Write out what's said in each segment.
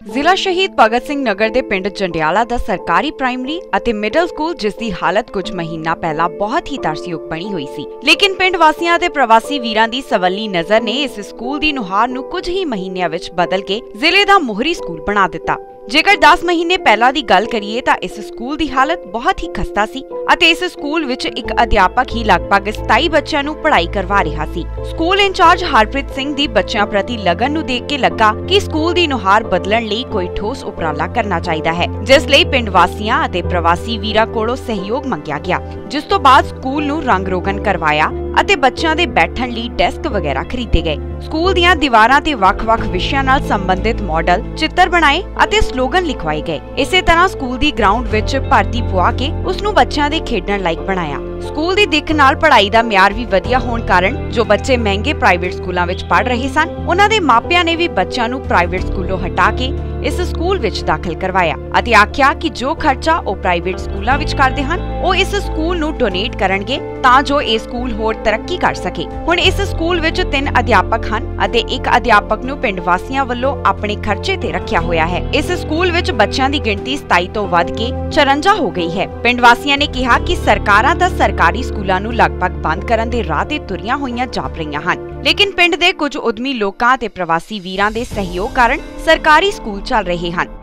ਜ਼ਿਲ੍ਹਾ ਸ਼ਹੀਦ ਭਗਤ ਸਿੰਘ ਨਗਰ ਦੇ ਪਿੰਡ ਜੰਡਿਆਲਾ ਦਾ ਸਰਕਾਰੀ ਪ੍ਰਾਇਮਰੀ ਅਤੇ ਮਿਡਲ ਸਕੂਲ, ਜਿਸ ਦੀ ਹਾਲਤ ਕੁਝ ਮਹੀਨਾ ਪਹਿਲਾਂ ਬਹੁਤ ਹੀ ਤਰਸਯੋਗ ਬਣੀ ਹੋਈ ਸੀ। ਲੇਕਿਨ ਪਿੰਡ ਵਾਸੀਆਂ ਅਤੇ ਪ੍ਰਵਾਸੀ ਵੀਰਾਂ ਦੀ ਸਵੱਲੀ ਨਜ਼ਰ ਨੇ ਇਸ ਸਕੂਲ ਦੀ ਨੁਹਾਰ ਨੂੰ ਕੁਝ ਹੀ ਮਹੀਨਿਆਂ ਵਿੱਚ ਬਦਲ ਕੇ ਜ਼ਿਲ੍ਹੇ ਦਾ ਮੋਹਰੀ ਸਕੂਲ ਬਣਾ ਦਿੱਤਾ। ਜੇਕਰ 10 ਮਹੀਨੇ ਪਹਿਲਾਂ ਦੀ ਗੱਲ ਕਰੀਏ ਤਾਂ ਇਸ ਸਕੂਲ ਦੀ ਹਾਲਤ ਬਹੁਤ ਹੀ ਖਸਤਾ ਸੀ ਅਤੇ ਇਸ ਸਕੂਲ ਵਿੱਚ ਇੱਕ ਅਧਿਆਪਕ ਹੀ ਲਗਭਗ 27 ਬੱਚਿਆਂ ਨੂੰ ਪੜ੍ਹਾਈ ਕਰਵਾ ਰਿਹਾ ਸੀ। ਸਕੂਲ ਇੰਚਾਰਜ ਹਰਪ੍ਰੀਤ ਸਿੰਘ ਦੀ ਬੱਚਿਆਂ ਪ੍ਰਤੀ ਲਗਨ ਨੂੰ ਦੇਖ ਕੇ ਲੱਗਾ ਕਿ ਸਕੂਲ ਦੀ ਨੁਹਾਰ ਬਦਲਣ ਲਈ ਕੋਈ ਠੋਸ ਉਪਰਾਲਾ ਕਰਨਾ ਚਾਹੀਦਾ ਹੈ, ਜਿਸ ਲਈ ਪਿੰਡ ਵਾਸੀਆਂ ਅਤੇ ਪ੍ਰਵਾਸੀ ਵੀਰਾਂ ਕੋਲੋਂ ਸਹਿਯੋਗ ਮੰਗਿਆ ਗਿਆ, ਜਿਸ ਤੋਂ ਬਾਅਦ ਸਕੂਲ ਨੂੰ ਰੰਗ ਰੋਗਨ ਕਰਵਾਇਆ ਅਤੇ ਬੱਚਿਆਂ ਦੇ ਬੈਠਣ ਲਈ ਡੈਸਕ ਵਗੈਰਾ ਖਰੀਦੇ ਗਏ। ਸਕੂਲ ਦੀਆਂ ਦੀਵਾਰਾਂ ਤੇ ਵੱਖ-ਵੱਖ ਵਿਸ਼ਿਆਂ ਨਾਲ ਸੰਬੰਧਿਤ ਮਾਡਲ ਚਿੱਤਰ ਬਣਾਏ ਅਤੇ ਸਲੋਗਨ ਲਿਖਵਾਏ ਗਏ। ਇਸੇ ਤਰ੍ਹਾਂ ਸਕੂਲ ਦੀ ਗਰਾਊਂਡ ਵਿੱਚ ਭਰਤੀ ਪੁਆ ਕੇ ਉਸ ਨੂੰ ਬੱਚਿਆਂ ਦੇ ਖੇਡਣ ਲਾਇਕ ਬਣਾਇਆ। ਸਕੂਲ ਦੀ ਦਿੱਖ ਨਾਲ ਪੜ੍ਹਾਈ ਦਾ ਮਿਆਰ ਵੀ ਵਧੀਆ ਹੋਣ ਕਾਰਨ ਜੋ ਬੱਚੇ ਮਹਿੰਗੇ ਪ੍ਰਾਈਵੇਟ ਸਕੂਲਾਂ ਵਿੱਚ ਪੜ੍ਹ ਰਹੇ ਸਨ, ਉਹਨਾਂ ਦੇ ਮਾਪਿਆਂ ਨੇ ਵੀ ਬੱਚਿਆਂ ਨੂੰ ਪ੍ਰਾਈਵੇਟ ਸਕੂਲੋਂ ਹਟਾ ਕੇ ਇਸ ਸਕੂਲ ਵਿੱਚ ਦਾਖਲ ਕਰਵਾਇਆ ਅਤੇ ਆਖਿਆ ਕਿ ਜੋ ਖਰਚਾ ਉਹ ਪ੍ਰਾਈਵੇਟ ਸਕੂਲਾਂ ਵਿੱਚ ਕਰਦੇ ਹਨ, ਉਹ ਇਸ ਸਕੂਲ ਨੂੰ ਡੋਨੇਟ ਕਰਨਗੇ ਤਾਂ ਜੋ ਇਹ ਸਕੂਲ ਹੋਰ ਤਰੱਕੀ ਕਰ ਸਕੇ। ਹੁਣ ਇਸ ਸਕੂਲ ਵਿੱਚ ਤਿੰਨ ਅਧਿਆਪਕ ਹਨ ਅਤੇ ਇੱਕ ਅਧਿਆਪਕ ਨੂੰ ਪਿੰਡ ਵਾਸੀਆਂ ਵੱਲੋਂ ਆਪਣੇ ਖਰਚੇ ਤੇ ਰੱਖਿਆ ਹੋਇਆ ਹੈ। ਇਸ ਸਕੂਲ ਵਿੱਚ ਬੱਚਿਆਂ ਦੀ ਗਿਣਤੀ 27 ਤੋਂ ਵੱਧ ਕੇ 54 ਹੋ ਗਈ ਹੈ। ਪਿੰਡ ਵਾਸੀਆਂ ਨੇ ਕਿਹਾ ਕਿ ਸਰਕਾਰਾਂ ਦਾ ਸਰਕਾਰੀ ਸਕੂਲਾਂ ਨੂੰ ਲਗਭਗ ਬੰਦ ਕਰਨ ਦੇ ਰਾਹ ਤੇ ਤੁਰੀਆਂ ਹੋਈਆਂ ਜਾਪ ਰਹੀਆਂ ਹਨ। ਲੇਕਿਨ ਪਿੰਡ ਦੇ ਕੁਝ ਉਦਮੀ ਲੋਕਾਂ ਅਤੇ ਪ੍ਰਵਾਸੀ ਵੀਰਾਂ ਦੇ ਸਹਿਯੋਗ ਕਾਰਨ ਸਰਕਾਰੀ ਸਕੂਲ ਚੱਲ ਰਹੇ ਹਨ।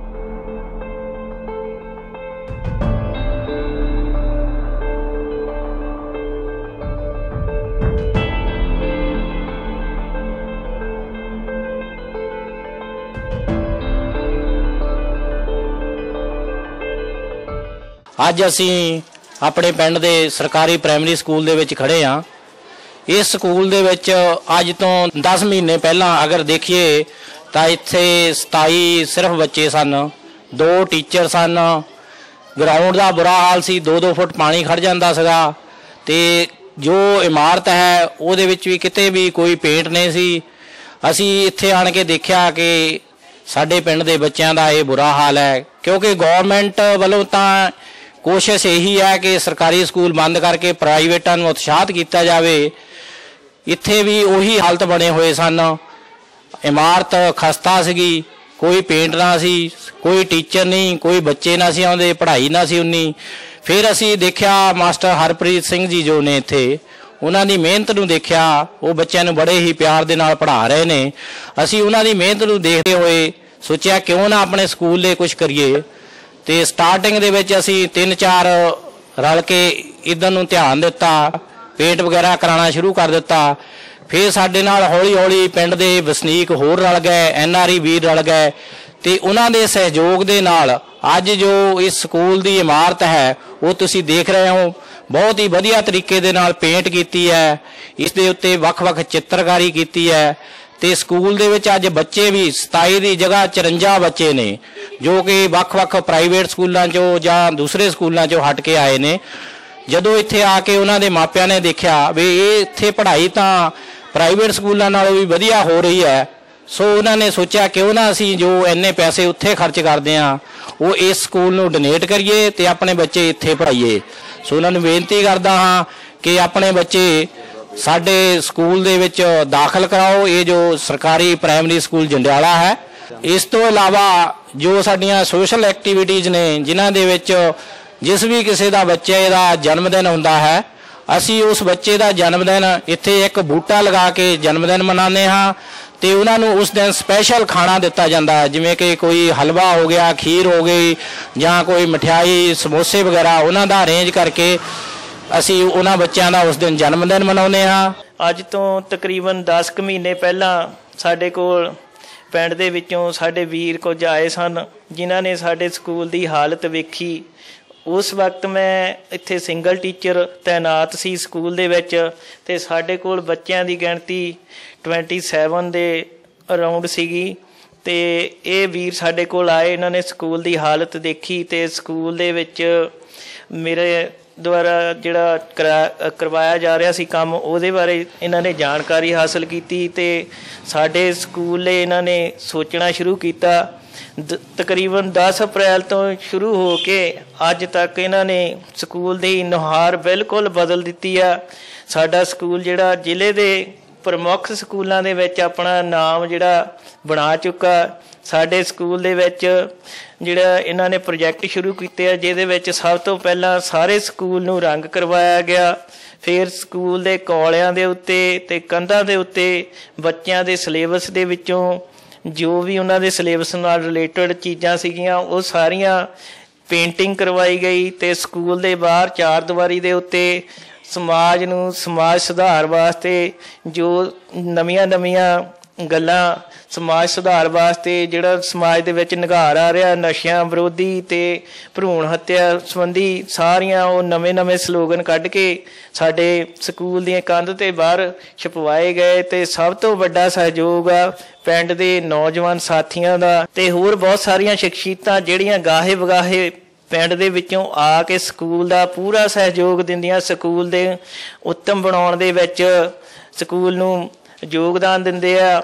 ਅੱਜ ਅਸੀਂ ਆਪਣੇ ਪਿੰਡ ਦੇ ਸਰਕਾਰੀ ਪ੍ਰਾਇਮਰੀ ਸਕੂਲ ਦੇ ਵਿੱਚ ਖੜੇ ਹਾਂ। ਇਸ ਸਕੂਲ ਦੇ ਵਿੱਚ ਅੱਜ ਤੋਂ 10 ਮਹੀਨੇ ਪਹਿਲਾਂ ਅਗਰ ਦੇਖੀਏ ਤਾਂ ਇੱਥੇ 27 ਸਿਰਫ ਬੱਚੇ ਸਨ, ਦੋ ਟੀਚਰ ਸਨ। ਗਰਾਊਂਡ ਦਾ ਬੁਰਾ ਹਾਲ ਸੀ 2-2 ਫੁੱਟ ਪਾਣੀ ਖੜ ਜਾਂਦਾ ਸੀਗਾ ਤੇ ਜੋ ਇਮਾਰਤ ਹੈ ਉਹਦੇ ਵਿੱਚ ਵੀ ਕਿਤੇ ਵੀ ਕੋਈ ਪੇਂਟ ਨਹੀਂ ਸੀ। ਅਸੀਂ ਇੱਥੇ ਆਣ ਕੇ ਦੇਖਿਆ ਕਿ ਸਾਡੇ ਪਿੰਡ ਦੇ ਬੱਚਿਆਂ ਦਾ ਇਹ ਬੁਰਾ ਹਾਲ ਹੈ ਕਿਉਂਕਿ ਗਵਰਨਮੈਂਟ ਵੱਲੋਂ ਤਾਂ ਕੋਸ਼ਿਸ਼ ਇਹੀ ਹੈ ਕਿ ਸਰਕਾਰੀ ਸਕੂਲ ਬੰਦ ਕਰਕੇ ਪ੍ਰਾਈਵੇਟਾਂ ਨੂੰ ਉਤਸ਼ਾਹਤ ਕੀਤਾ ਜਾਵੇ। ਇੱਥੇ ਵੀ ਉਹੀ ਹਾਲਤ ਬਣੇ ਹੋਏ ਸਨ। ਇਮਾਰਤ ਖਸਤਾ ਸੀਗੀ, ਕੋਈ ਪੇਂਟ ਨਾ ਸੀ, ਕੋਈ ਟੀਚਰ ਨਹੀਂ, ਕੋਈ ਬੱਚੇ ਨਾ ਸੀ ਆਉਂਦੇ, ਪੜ੍ਹਾਈ ਨਾ ਸੀ ਉਨੀ। ਫਿਰ ਅਸੀਂ ਦੇਖਿਆ ਮਾਸਟਰ ਹਰਪ੍ਰੀਤ ਸਿੰਘ ਜੀ ਜੋ ਨੇ ਇੱਥੇ, ਉਹਨਾਂ ਦੀ ਮਿਹਨਤ ਨੂੰ ਦੇਖਿਆ, ਉਹ ਬੱਚਿਆਂ ਨੂੰ ਬੜੇ ਹੀ ਪਿਆਰ ਦੇ ਨਾਲ ਪੜ੍ਹਾ ਰਹੇ ਨੇ। ਅਸੀਂ ਉਹਨਾਂ ਦੀ ਮਿਹਨਤ ਨੂੰ ਦੇਖਦੇ ਹੋਏ ਸੋਚਿਆ, ਕਿਉਂ ਨਾ ਆਪਣੇ ਸਕੂਲ ਲਈ ਕੁਝ ਕਰੀਏ। ਤੇ ਸਟਾਰਟਿੰਗ ਦੇ ਵਿੱਚ ਅਸੀਂ ਤਿੰਨ ਚਾਰ ਰਲ ਕੇ ਇਧਰ ਨੂੰ ਧਿਆਨ ਦਿੱਤਾ, ਪੇਂਟ ਵਗੈਰਾ ਕਰਾਉਣਾ ਸ਼ੁਰੂ ਕਰ ਦਿੱਤਾ। ਫਿਰ ਸਾਡੇ ਨਾਲ ਹੌਲੀ-ਹੌਲੀ ਪਿੰਡ ਦੇ ਵਸਨੀਕ ਹੋਰ ਰਲ ਗਏ ਐਨਆਰਈ ਵੀਰ ਰਲ ਗਏ। ਤੇ ਉਹਨਾਂ ਦੇ ਸਹਿਯੋਗ ਦੇ ਨਾਲ ਅੱਜ ਜੋ ਇਸ ਸਕੂਲ ਦੀ ਇਮਾਰਤ ਹੈ, ਉਹ ਤੁਸੀਂ ਦੇਖ ਰਹੇ ਹੋ। ਬਹੁਤ ਹੀ ਵਧੀਆ ਤਰੀਕੇ ਦੇ ਨਾਲ ਪੇਂਟ ਕੀਤੀ ਹੈ। ਇਸ ਦੇ ਉੱਤੇ ਵੱਖ-ਵੱਖ ਚਿੱਤਰਕਾਰੀ ਕੀਤੀ ਹੈ। ਤੇ ਸਕੂਲ ਦੇ ਵਿੱਚ ਅੱਜ ਬੱਚੇ ਵੀ 27 ਦੀ ਜਗ੍ਹਾ 54 ਬੱਚੇ ਨੇ, ਜੋ ਕਿ ਵੱਖ-ਵੱਖ ਪ੍ਰਾਈਵੇਟ ਸਕੂਲਾਂ 'ਚੋਂ ਜਾਂ ਦੂਸਰੇ ਸਕੂਲਾਂ 'ਚੋਂ ਹਟ ਕੇ ਆਏ ਨੇ। ਜਦੋਂ ਇੱਥੇ ਆ ਕੇ ਉਹਨਾਂ ਦੇ ਮਾਪਿਆਂ ਨੇ ਦੇਖਿਆ ਵੀ ਇਹ ਇੱਥੇ ਪੜ੍ਹਾਈ ਤਾਂ ਪ੍ਰਾਈਵੇਟ ਸਕੂਲਾਂ ਨਾਲੋਂ ਵੀ ਵਧੀਆ ਹੋ ਰਹੀ ਹੈ, ਸੋ ਉਹਨਾਂ ਨੇ ਸੋਚਿਆ ਕਿਉਂ ਨਾ ਅਸੀਂ ਜੋ ਇੰਨੇ ਪੈਸੇ ਉੱਥੇ ਖਰਚ ਕਰਦੇ ਆ ਉਹ ਇਸ ਸਕੂਲ ਨੂੰ ਡੋਨੇਟ ਕਰੀਏ ਤੇ ਆਪਣੇ ਬੱਚੇ ਇੱਥੇ ਪੜ੍ਹਾਈਏ। ਸੋ ਉਹਨਾਂ ਨੂੰ ਬੇਨਤੀ ਕਰਦਾ ਹਾਂ ਕਿ ਆਪਣੇ ਬੱਚੇ ਸਾਡੇ ਸਕੂਲ ਦੇ ਵਿੱਚ ਦਾਖਲ ਕਰਾਓ, ਇਹ ਜੋ ਸਰਕਾਰੀ ਪ੍ਰਾਇਮਰੀ ਸਕੂਲ ਜੰਡਿਆਲਾ ਹੈ। ਇਸ ਤੋਂ ਇਲਾਵਾ ਜੋ ਸਾਡੀਆਂ ਸੋਸ਼ਲ ਐਕਟੀਵਿਟੀਜ਼ ਨੇ, ਜਿਨ੍ਹਾਂ ਦੇ ਵਿੱਚ ਜਿਸ ਵੀ ਕਿਸੇ ਦਾ ਬੱਚੇ ਦਾ ਜਨਮ ਦਿਨ ਹੁੰਦਾ ਹੈ, ਅਸੀਂ ਉਸ ਬੱਚੇ ਦਾ ਜਨਮ ਦਿਨ ਇੱਥੇ ਇੱਕ ਬੂਟਾ ਲਗਾ ਕੇ ਜਨਮ ਦਿਨ ਮਨਾਉਂਦੇ ਹਾਂ ਤੇ ਉਹਨਾਂ ਨੂੰ ਉਸ ਦਿਨ ਸਪੈਸ਼ਲ ਖਾਣਾ ਦਿੱਤਾ ਜਾਂਦਾ ਹੈ, ਜਿਵੇਂ ਕਿ ਕੋਈ ਹਲਵਾ ਹੋ ਗਿਆ, ਖੀਰ ਹੋ ਗਈ ਜਾਂ ਕੋਈ ਮਠਿਆਈ, ਸਮੋਸੇ ਵਗੈਰਾ, ਉਹਨਾਂ ਦਾ ਅਰੇਂਜ ਕਰਕੇ ਅਸੀਂ ਉਹਨਾਂ ਬੱਚਿਆਂ ਦਾ ਉਸ ਦਿਨ ਜਨਮ ਦਿਨ ਮਨਾਉਂਦੇ ਹਾਂ। ਅੱਜ ਤੋਂ ਤਕਰੀਬਨ 10 ਕੁ ਮਹੀਨੇ ਪਹਿਲਾਂ ਸਾਡੇ ਕੋਲ ਪਿੰਡ ਦੇ ਵਿੱਚੋਂ ਸਾਡੇ ਵੀਰ ਕੁਝ ਆਏ ਸਨ, ਜਿਨ੍ਹਾਂ ਨੇ ਸਾਡੇ ਸਕੂਲ ਦੀ ਹਾਲਤ ਵੇਖੀ। ਉਸ ਵਕਤ ਮੈਂ ਇੱਥੇ ਸਿੰਗਲ ਟੀਚਰ ਤਾਇਨਾਤ ਸੀ ਸਕੂਲ ਦੇ ਵਿੱਚ ਤੇ ਸਾਡੇ ਕੋਲ ਬੱਚਿਆਂ ਦੀ ਗਿਣਤੀ 27 ਦੇ ਅਰਾਊਂਡ ਸੀਗੀ ਤੇ ਇਹ ਵੀਰ ਸਾਡੇ ਕੋਲ ਆਏ, ਇਹਨਾਂ ਨੇ ਸਕੂਲ ਦੀ ਹਾਲਤ ਦੇਖੀ ਤੇ ਸਕੂਲ ਦੇ ਵਿੱਚ ਮੇਰੇ ਦੁਆਰਾ ਜਿਹੜਾ ਕਰਵਾਇਆ ਜਾ ਰਿਹਾ ਸੀ ਕੰਮ, ਉਹਦੇ ਬਾਰੇ ਇਹਨਾਂ ਨੇ ਜਾਣਕਾਰੀ ਹਾਸਲ ਕੀਤੀ ਤੇ ਸਾਡੇ ਸਕੂਲ ਲਈ ਇਹਨਾਂ ਨੇ ਸੋਚਣਾ ਸ਼ੁਰੂ ਕੀਤਾ। ਤਕਰੀਬਨ 10 ਅਪ੍ਰੈਲ ਤੋਂ ਸ਼ੁਰੂ ਹੋ ਕੇ ਅੱਜ ਤੱਕ ਇਹਨਾਂ ਨੇ ਸਕੂਲ ਦੀ ਨੁਹਾਰ ਬਿਲਕੁਲ ਬਦਲ ਦਿੱਤੀ ਆ। ਸਾਡਾ ਸਕੂਲ ਜਿਹੜਾ ਜ਼ਿਲ੍ਹੇ ਦੇ ਪ੍ਰਮੁੱਖ ਸਕੂਲਾਂ ਦੇ ਵਿੱਚ ਆਪਣਾ ਨਾਮ ਜਿਹੜਾ ਬਣਾ ਚੁੱਕਾ। ਸਾਡੇ ਸਕੂਲ ਦੇ ਵਿੱਚ ਜਿਹੜਾ ਇਹਨਾਂ ਨੇ ਪ੍ਰੋਜੈਕਟ ਸ਼ੁਰੂ ਕੀਤੇ ਆ, ਜਿਹਦੇ ਵਿੱਚ ਸਭ ਤੋਂ ਪਹਿਲਾਂ ਸਾਰੇ ਸਕੂਲ ਨੂੰ ਰੰਗ ਕਰਵਾਇਆ ਗਿਆ। ਫਿਰ ਸਕੂਲ ਦੇ ਕੋਲਿਆਂ ਦੇ ਉੱਤੇ ਤੇ ਕੰਧਾਂ ਦੇ ਉੱਤੇ ਬੱਚਿਆਂ ਦੇ ਸਿਲੇਬਸ ਦੇ ਵਿੱਚੋਂ ਜੋ ਵੀ ਉਹਨਾਂ ਦੇ ਸਿਲੇਬਸ ਨਾਲ ਰਿਲੇਟਡ ਚੀਜ਼ਾਂ ਸੀਗੀਆਂ, ਉਹ ਸਾਰੀਆਂ ਪੇਂਟਿੰਗ ਕਰਵਾਈ ਗਈ ਤੇ ਸਕੂਲ ਦੇ ਬਾਹਰ ਚਾਰ ਦੀਵਾਰੀ ਦੇ ਉੱਤੇ ਸਮਾਜ ਨੂੰ ਸਮਾਜ ਸੁਧਾਰ ਵਾਸਤੇ ਜੋ ਨਵੀਆਂ ਨਵੀਆਂ ਗੱਲਾਂ ਸਮਾਜ ਸੁਧਾਰ ਵਾਸਤੇ ਜਿਹੜਾ ਸਮਾਜ ਦੇ ਵਿੱਚ ਨਿਘਾਰ ਆ ਰਿਹਾ, ਨਸ਼ਿਆਂ ਵਿਰੋਧੀ ਤੇ ਭਰੂਣ ਹੱਤਿਆ ਸੰਬੰਧੀ ਸਾਰੀਆਂ ਉਹ ਨਵੇਂ-ਨਵੇਂ ਸਲੋਗਨ ਕੱਢ ਕੇ ਸਾਡੇ ਸਕੂਲ ਦੀਆਂ ਕੰਧ ਤੇ ਬਾਹਰ ਛਪਵਾਏ ਗਏ ਤੇ ਸਭ ਤੋਂ ਵੱਡਾ ਸਹਿਯੋਗ ਆ ਪਿੰਡ ਦੇ ਨੌਜਵਾਨ ਸਾਥੀਆਂ ਦਾ ਤੇ ਹੋਰ ਬਹੁਤ ਸਾਰੀਆਂ ਸ਼ਖਸੀਅਤਾਂ ਜਿਹੜੀਆਂ ਗਾਹੇ ਵਗਾਹੇ ਪਿੰਡ ਦੇ ਵਿੱਚੋਂ ਆ ਕੇ ਸਕੂਲ ਦਾ ਪੂਰਾ ਸਹਿਯੋਗ ਦਿੰਦੀਆਂ, ਸਕੂਲ ਦੇ ਉੱਤਮ ਬਣਾਉਣ ਦੇ ਵਿੱਚ ਸਕੂਲ ਨੂੰ ਯੋਗਦਾਨ ਦਿੰਦੇ ਆ।